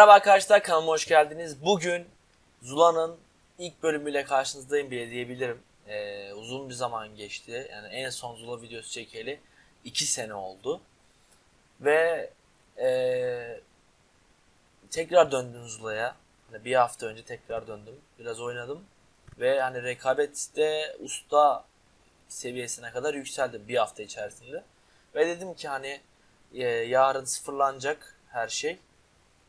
Merhaba arkadaşlar kanalıma hoş geldiniz. Bugün Zula'nın ilk bölümüyle karşınızdayım bile diyebilirim. Ee, uzun bir zaman geçti. Yani en son Zula videosu çekeli 2 sene oldu. Ve ee, tekrar döndüm Zula'ya. Hani bir hafta önce tekrar döndüm. Biraz oynadım. Ve hani rekabette usta seviyesine kadar yükseldim bir hafta içerisinde. Ve dedim ki hani e, yarın sıfırlanacak her şey.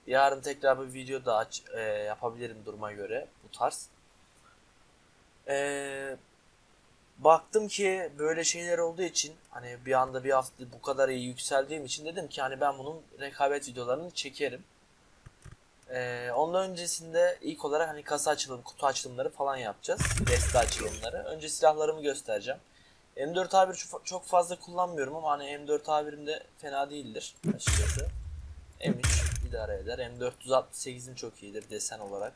Yarın tekrar bir video da aç, e, yapabilirim duruma göre bu tarz. E, baktım ki böyle şeyler olduğu için hani bir anda bir hafta bu kadar iyi yükseldiğim için dedim ki hani ben bunun rekabet videolarını çekerim. E, ondan öncesinde ilk olarak hani kasa açılım, kutu açılımları falan yapacağız. Deste açılımları. Önce silahlarımı göstereceğim. M4A1 çok- çok fazla kullanmıyorum ama hani M4A1'im de fena değildir açıkçası. M3 idare eder. M468'in çok iyidir desen olarak.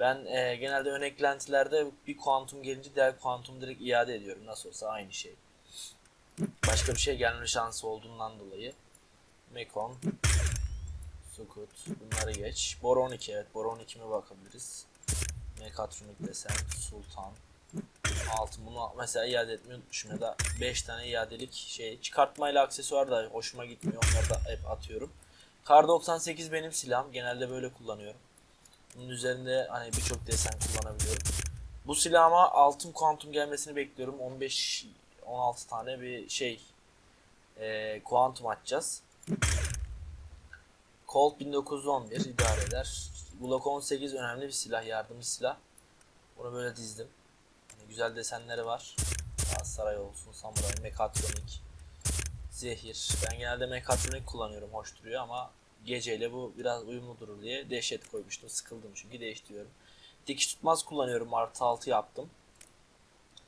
Ben e, genelde ön eklentilerde bir kuantum gelince diğer kuantum direkt iade ediyorum. Nasıl olsa aynı şey. Başka bir şey gelme şansı olduğundan dolayı. Mekon, Sukut, bunları geç. Bor 12 evet Bor 12'me bakabiliriz. Mekatronik desen, Sultan, altın bunu mesela iade etmeyi unutmuşum ya da 5 tane iadelik şey çıkartmayla aksesuar da hoşuma gitmiyor onları da hep atıyorum. Kar 98 benim silahım genelde böyle kullanıyorum. Bunun üzerinde hani birçok desen kullanabiliyorum. Bu silahıma altın kuantum gelmesini bekliyorum. 15 16 tane bir şey e, kuantum atacağız. Colt 1911 idare eder. Glock 18 önemli bir silah, yardımcı silah. Bunu böyle dizdim. Yani güzel desenleri var. Saray olsun, samuray, mekatronik, zehir. Ben genelde mekatronik kullanıyorum, hoş duruyor ama geceyle bu biraz uyumlu durur diye dehşet koymuştum. Sıkıldım çünkü değiştiriyorum. Dikiş tutmaz kullanıyorum, artı 6 yaptım.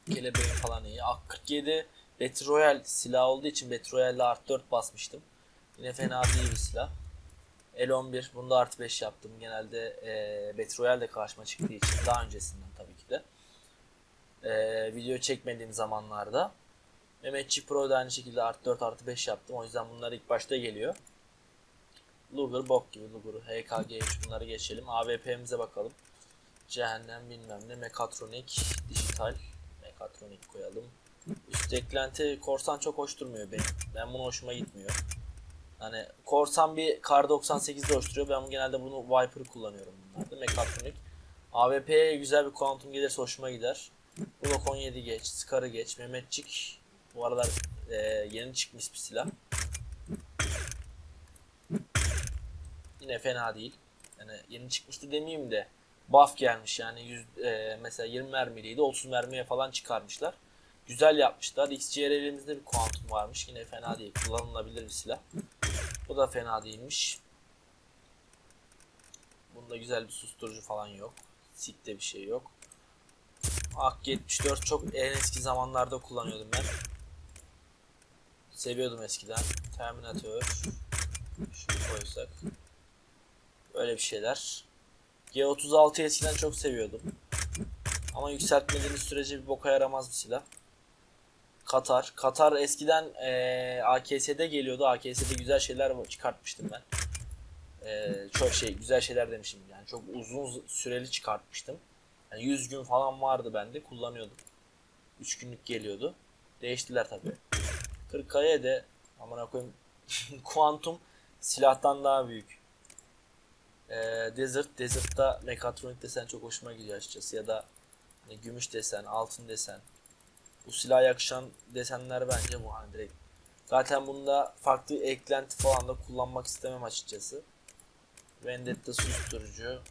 Kelebeğin falan iyi. AK-47 Battle Royale silah olduğu için Battle Royale'de artı 4 basmıştım. Yine fena değil bir silah. L11 bunda artı 5 yaptım. Genelde e, Battle Royale'de karşıma çıktığı için daha öncesinden tabii ki de. E, video çekmediğim zamanlarda. Mehmetçik Pro'da aynı şekilde artı 4 artı 5 yaptım. O yüzden bunlar ilk başta geliyor. Luger bok gibi Luger, HKG3 bunları geçelim. AWP'mize bakalım. Cehennem bilmem ne, Mekatronik, Dijital, Mekatronik koyalım. Üst eklenti korsan çok hoş durmuyor benim. Ben bunu hoşuma gitmiyor. Hani korsan bir Kar 98'de hoş duruyor. Ben genelde bunu Viper kullanıyorum bunlarda. Mekatronik. AWP'ye güzel bir kuantum gelirse hoşuma gider. Glock 17 geç, Scar'ı geç, Mehmetçik. Bu aralar e, yeni çıkmış bir silah. Yine fena değil. Yani yeni çıkmıştı demeyeyim de buff gelmiş yani 100, e, mesela 20 mermiliydi 30 mermiye falan çıkarmışlar. Güzel yapmışlar. XCR elimizde bir kuantum varmış. Yine fena değil. Kullanılabilir bir silah. Bu da fena değilmiş. Bunda güzel bir susturucu falan yok. Sikte bir şey yok. Ak 74 çok en eski zamanlarda kullanıyordum ben. Seviyordum eskiden. Terminator. Şunu koysak. Böyle bir şeyler. G36'yı eskiden çok seviyordum. Ama yükseltmediğiniz sürece bir boka yaramaz bir silah. Katar. Katar eskiden eee AKS'de geliyordu. AKS'de güzel şeyler çıkartmıştım ben. Eee, çok şey güzel şeyler demişim yani çok uzun süreli çıkartmıştım. Yani 100 gün falan vardı bende kullanıyordum. 3 günlük geliyordu. Değiştiler tabi. 40 kaya de amına koyayım kuantum silahtan daha büyük. Eee Desert, Desert'ta mekatronik desen çok hoşuma gidiyor açıkçası ya da hani gümüş desen, altın desen. Bu silaha yakışan desenler bence bu hani direkt. Zaten bunda farklı eklenti falan da kullanmak istemem açıkçası. Vendetta susturucu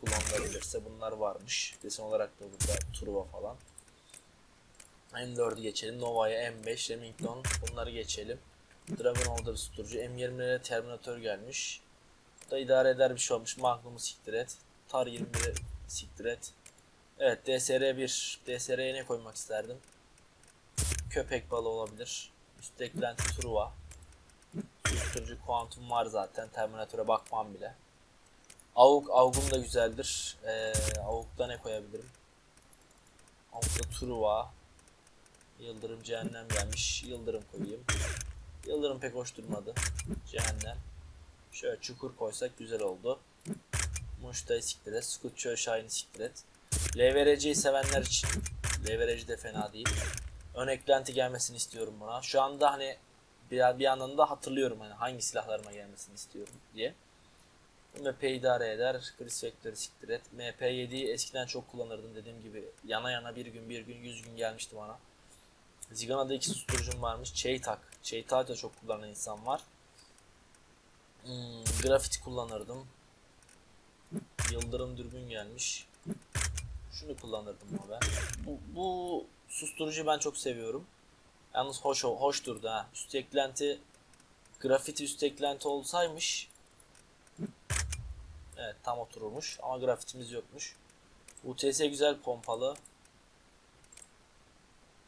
kullanılabilirse bunlar varmış. Desen olarak da burada Turbo falan. M4'ü geçelim. Nova'ya M5, Remington bunları geçelim. Dragon Order susturucu. M20'lere Terminator gelmiş. Bu da idare eder bir şey olmuş. Magnum'u siktir et. Tar 21'i siktir et. Evet DSR1. DSR'ye ne koymak isterdim? Köpek balığı olabilir. Üst eklenti Truva. Susturucu kuantum var zaten. Terminatöre bakmam bile. Avuk, Avuk'um da güzeldir. Ee, Avuk'ta ne koyabilirim? Avuk'ta Truva. Yıldırım Cehennem gelmiş. Yıldırım koyayım. Yıldırım pek hoş durmadı. Cehennem. Şöyle çukur koysak güzel oldu. Muş'ta'yı siktir et. Skutço Şahin'i siktir et. LVRC'yi sevenler için LVRC de fena değil. Ön eklenti gelmesini istiyorum buna. Şu anda hani bir, bir yandan da hatırlıyorum hani hangi silahlarıma gelmesini istiyorum diye. MP idare eder. Chris Vector'ı siktir et. MP7'yi eskiden çok kullanırdım dediğim gibi. Yana yana bir gün bir gün yüz gün gelmişti bana. Zigana'da iki susturucum varmış. Çeytak. Çeytak da çok kullanan insan var. Hmm, grafiti kullanırdım. Yıldırım dürbün gelmiş. Şunu kullanırdım ben. Bu, bu susturucu ben çok seviyorum. Yalnız hoş hoş durdu ha. Üst eklenti grafiti üst eklenti olsaymış Evet tam otururmuş ama grafitimiz yokmuş. UTS güzel pompalı.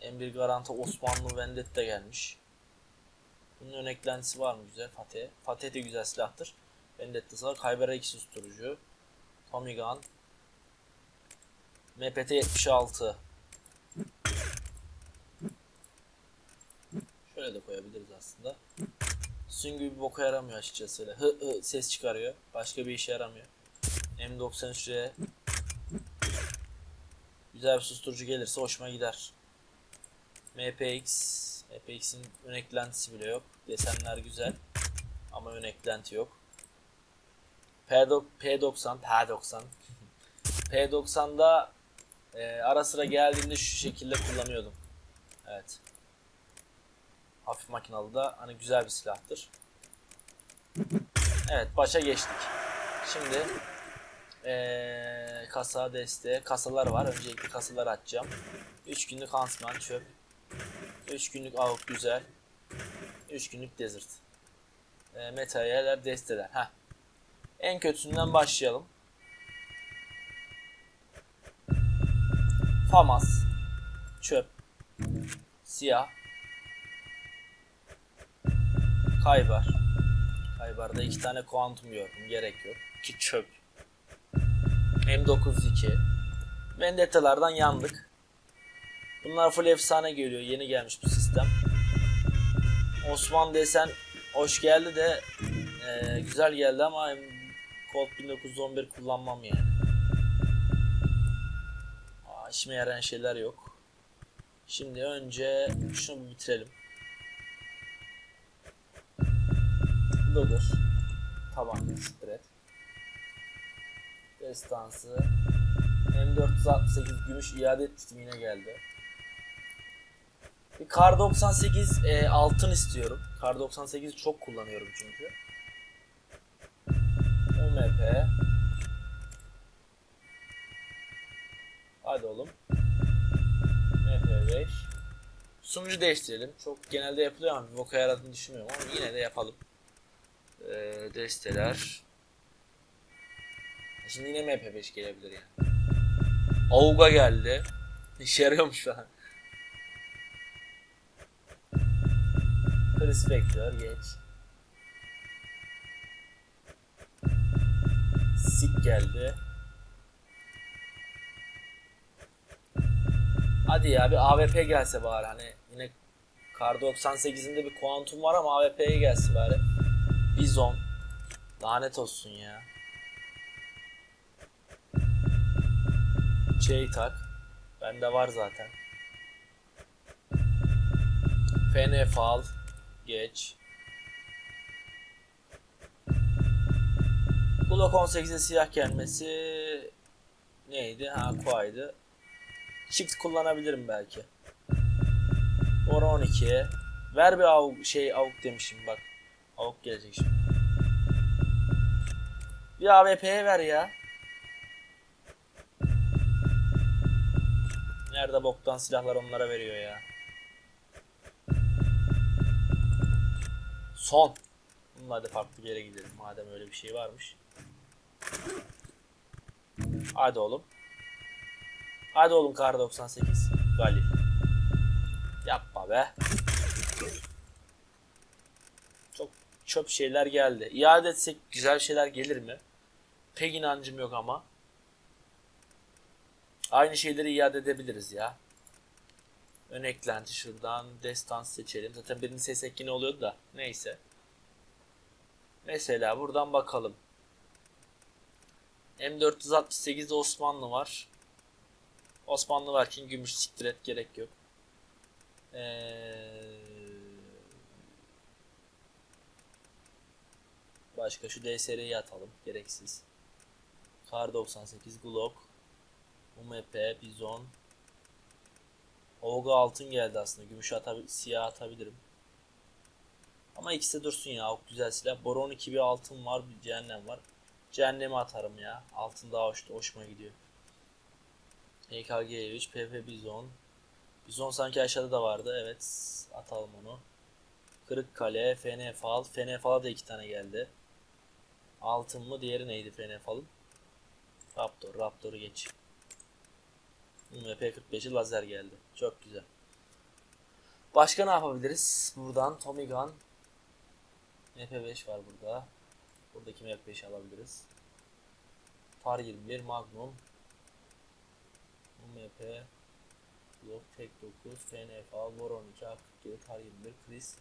M1 Garanti Osmanlı Vendetta gelmiş. Bunun ön var mı güzel? Fatih. Fatih de güzel silahtır. Vendetta'sı var. Kaybera 2 susturucu. Tommy Gun. MPT 76. Şöyle de koyabiliriz aslında. Süngü bir boka yaramıyor açıkçası öyle. Hı hı ses çıkarıyor. Başka bir işe yaramıyor. M93'e güzel bir susturucu gelirse hoşuma gider. MPX MPX'in ön eklentisi bile yok. Desenler güzel. Ama ön eklenti yok. P90 P90 P90 P90'da e, ara sıra geldiğinde şu şekilde kullanıyordum. Evet. Hafif makinalı da hani güzel bir silahtır. Evet başa geçtik. Şimdi ee, kasa desteği kasalar var. Öncelikle kasaları açacağım. 3 günlük Huntsman çöp. 3 günlük avuk güzel. 3 günlük desert. E, materyaller desteler. Heh. En kötüsünden başlayalım. Famas. Çöp. Siyah. Kaybar. Kaybar'da iki tane kuantum gördüm. Gerek yok. Ki çöp. M92. Vendetta'lardan yandık. Bunlar full efsane geliyor. Yeni gelmiş bu sistem. Osman desen hoş geldi de e, güzel geldi ama Colt 1911 kullanmam yani. Aa, işime yarayan şeyler yok. Şimdi önce şunu bir bitirelim. Loader. Tabanca spread. Destansı. M468 gümüş iade etmiştim yine geldi. Kar 98 e, altın istiyorum. Kar 98'i çok kullanıyorum çünkü. UMP. Hadi oğlum. MP5. Sunucu değiştirelim. Çok genelde yapılıyor ama boka yaradığını düşünmüyorum ama yine de yapalım. Ee, desteler. Şimdi yine MP5 gelebilir yani. Auga geldi. İşe yarıyormuş falan. Chris Vector geç. Sik geldi. Hadi ya bir AWP gelse bari hani yine Kar 98'inde bir kuantum var ama AWP'ye gelse bari. Bizon. Lanet olsun ya. Çeytak. Bende var zaten. Fenefal. Geç. Glock 18'e siyah gelmesi neydi? Ha Kuay'dı. Çift kullanabilirim belki. Ora 12'ye. Ver bir avuk, şey avuk demişim bak. Avuk gelecek şimdi. Bir AWP'ye ver ya. Nerede boktan silahlar onlara veriyor ya. Son. Bununla hadi farklı bir yere gidelim madem öyle bir şey varmış. Hadi oğlum. Hadi oğlum kar 98. Galil. Yapma be. Çok çöp şeyler geldi. İade etsek güzel şeyler gelir mi? Pek inancım yok ama. Aynı şeyleri iade edebiliriz ya. Ön eklenti şuradan. Destans seçelim. Zaten birinin ses ekini oluyordu da. Neyse. Mesela buradan bakalım. M468'de Osmanlı var. Osmanlı varken gümüş siktir et gerek yok. Ee, başka şu DSR'yi atalım. Gereksiz. Kar 98 Glock. UMP Bizon. Olga altın geldi aslında. Gümüş atabil siyah atabilirim. Ama ikisi de dursun ya. O güzel silah. Boron 2 bir altın var. Bir cehennem var. Cehenneme atarım ya. Altın daha hoş, hoşuma gidiyor. EKG 3 PP Bizon. Bizon sanki aşağıda da vardı. Evet. Atalım onu. Kırıkkale, Fenefal. Fenefal'a da iki tane geldi. Altın mı? Diğeri neydi Fenefal'ın? Raptor. Raptor'u geç. MP45'i lazer geldi. Çok güzel. Başka ne yapabiliriz? Buradan Tommy Gun. MP5 var burada. Buradaki MP5'i alabiliriz. Tar 21 Magnum. MP Glock Tek 9 FNF War 12 A47 Tar 21 Chris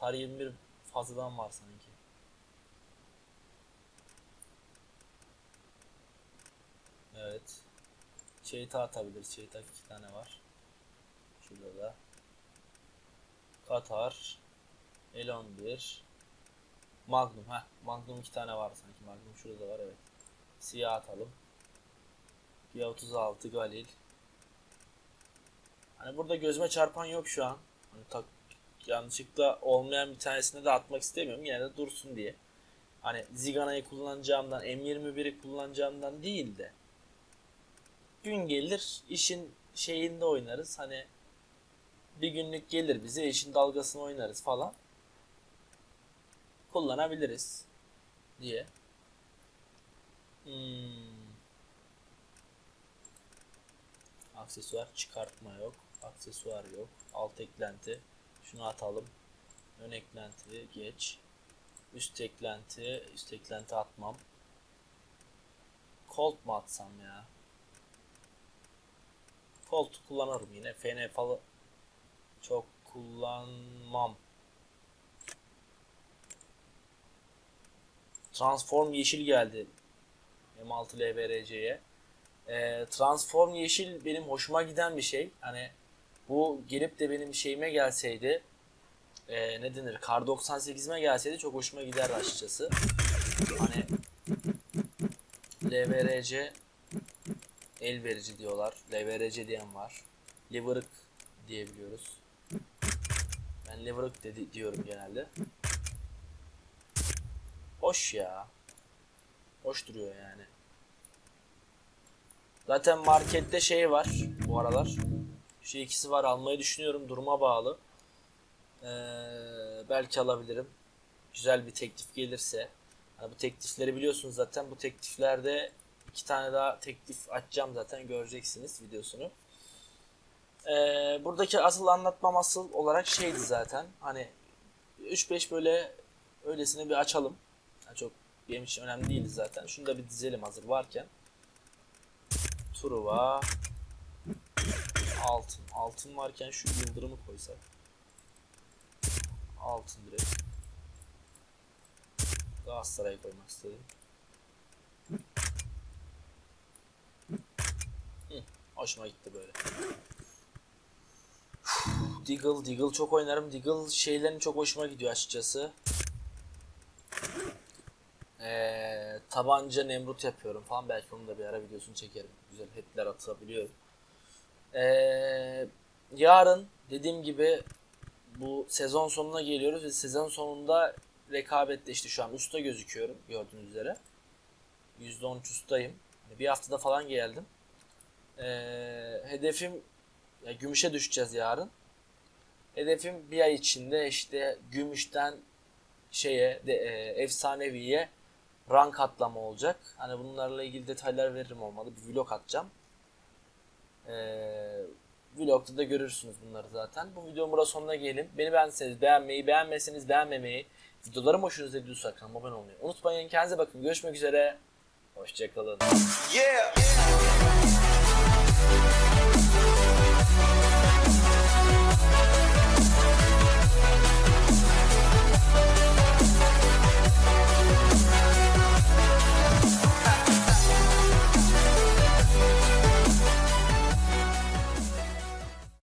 Tar 21 fazladan var sanki. Evet. Şeyta atabiliriz. Şeyta iki tane var. Şurada da. Katar. El11. Magnum. ha Magnum iki tane var sanki. Magnum şurada da var evet. Siyah atalım. G36 Galil. Hani burada gözüme çarpan yok şu an. Hani tak, yanlışlıkla olmayan bir tanesini de atmak istemiyorum. Yine de dursun diye. Hani Zigana'yı kullanacağımdan, M21'i kullanacağımdan değil de gün gelir işin şeyinde oynarız. Hani bir günlük gelir bize işin dalgasını oynarız falan. Kullanabiliriz diye. Hmm. Aksesuar çıkartma yok. Aksesuar yok. Alt eklenti. Şunu atalım. Ön eklenti geç. Üst eklenti. Üst eklenti atmam. Colt mu atsam ya? Colt kullanırım yine. FN falan çok kullanmam. Transform yeşil geldi. M6 LBRC'ye. Ee, Transform yeşil benim hoşuma giden bir şey. Hani bu gelip de benim şeyime gelseydi e, ne denir Kar 98'ime gelseydi çok hoşuma giderdi açıkçası. Hani LVRC el verici diyorlar. LVRC diyen var. Liverık diyebiliyoruz. Ben Liverık dedi diyorum genelde. Hoş ya. Hoş duruyor yani. Zaten markette şey var bu aralar. Şu ikisi var almayı düşünüyorum duruma bağlı. Ee, belki alabilirim. Güzel bir teklif gelirse. Hani bu teklifleri biliyorsunuz zaten. Bu tekliflerde iki tane daha teklif açacağım zaten göreceksiniz videosunu. Ee, buradaki asıl anlatmam asıl olarak şeydi zaten. Hani 3-5 böyle öylesine bir açalım. Yani çok benim için önemli değildi zaten. Şunu da bir dizelim hazır varken. Truva altın. Altın varken şu yıldırımı koysak. Altın direkt. Galatasaray'a koymak istedim. Hı, hoşuma gitti böyle. Deagle, Deagle çok oynarım. Deagle şeylerin çok hoşuma gidiyor açıkçası. Ee, tabanca Nemrut yapıyorum falan. Belki onun da bir ara videosunu çekerim. Güzel hitler atabiliyorum. Ee, yarın dediğim gibi bu sezon sonuna geliyoruz ve sezon sonunda rekabette işte şu an usta gözüküyorum gördüğünüz üzere. %13 ustayım. Yani bir haftada falan geldim. Ee, hedefim ya gümüşe düşeceğiz yarın. Hedefim bir ay içinde işte gümüşten şeye de, e, efsaneviye rank atlama olacak. Hani bunlarla ilgili detaylar veririm olmalı. Bir vlog atacağım. Ee, vlogda da görürsünüz bunları zaten. Bu videonun burada sonuna gelelim. Beni beğendiyseniz beğenmeyi, beğenmezseniz beğenmemeyi, videolarım hoşunuza gidiyorsa kanalıma abone olmayı unutmayın. Kendinize bakın. Görüşmek üzere. Hoşçakalın. Yeah.